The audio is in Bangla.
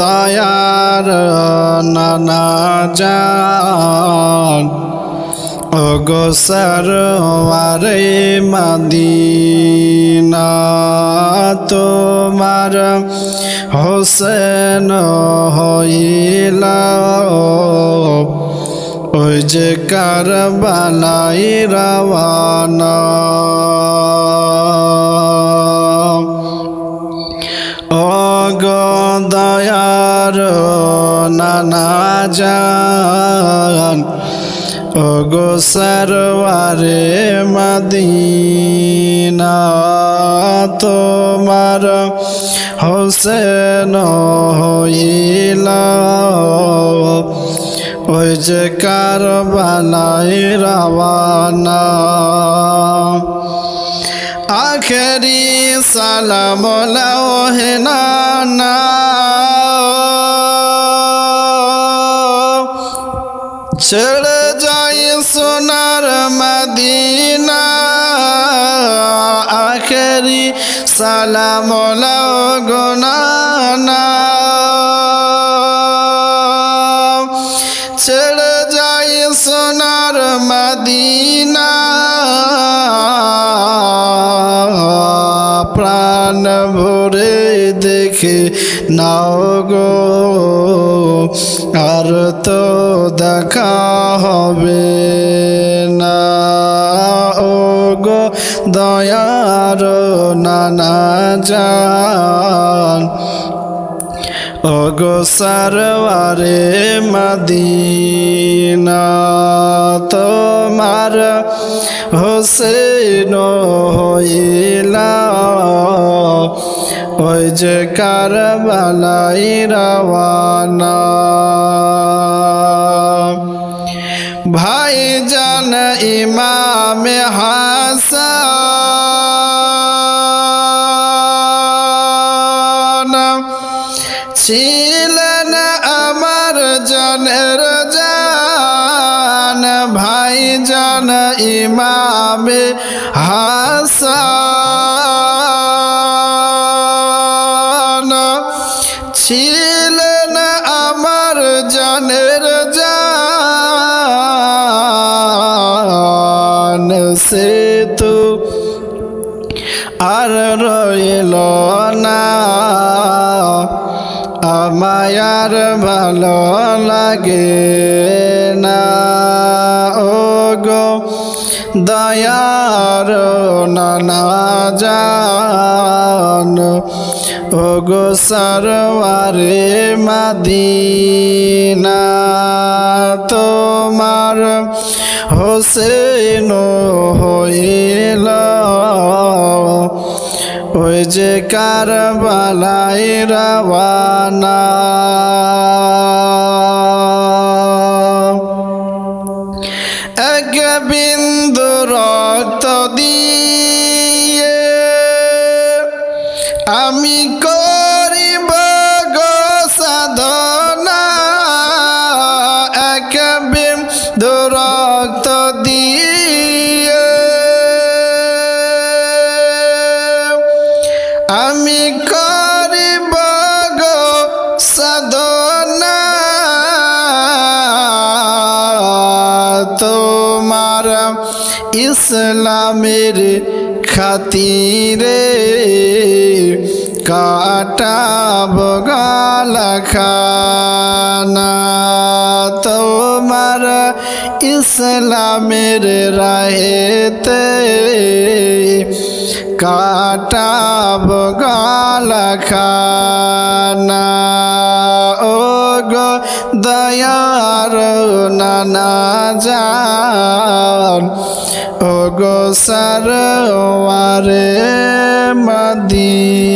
দয়ার নানা যান ও গো সরওয়ারে মদিনা তোমার হোসেন হইলা। ওই যে কারবালাই রওয়ানা। যান অগো সরওয়ারে মদিনা তোমার হোসেন হইলা। ওই যে কারবালাই রওয়ানা। আখেরি সালাম লৌহনা ছেড়ে যাই সোনার মদিনা। আখেরি সালাম গোনা ছেড়ে যাই সোনার মদিনা। প্রাণ ভরে দেখে নাও গো। আর তো দেখা হবে না। ও গো দয়ার নানা যান ওগো সরওয়ারে মদিনা তোমার হোসেন হইলা ওই যে কারবালাই রওয়ানা। ভাই জান ইমাম হাসান ছিলেন আমার জনের জান। ভাই জান ইমামে হাসান আর রইল না আমায়ার ভালো লাগে না। ও গো দয়ার নানা জান ও গো সরওয়ারে মদিনা, তোমার হোসেন হইল। ওই যে কারবালাই রওয়ানা। এক বিন্দু রক্ত ইসলামের খাতিরে কাটাব গালাখানা। তোমার ইসলামের রাহেতে কাটাব গালাখানা। দয়ার নানা যান ও গো সরওয়ারে মদিনা।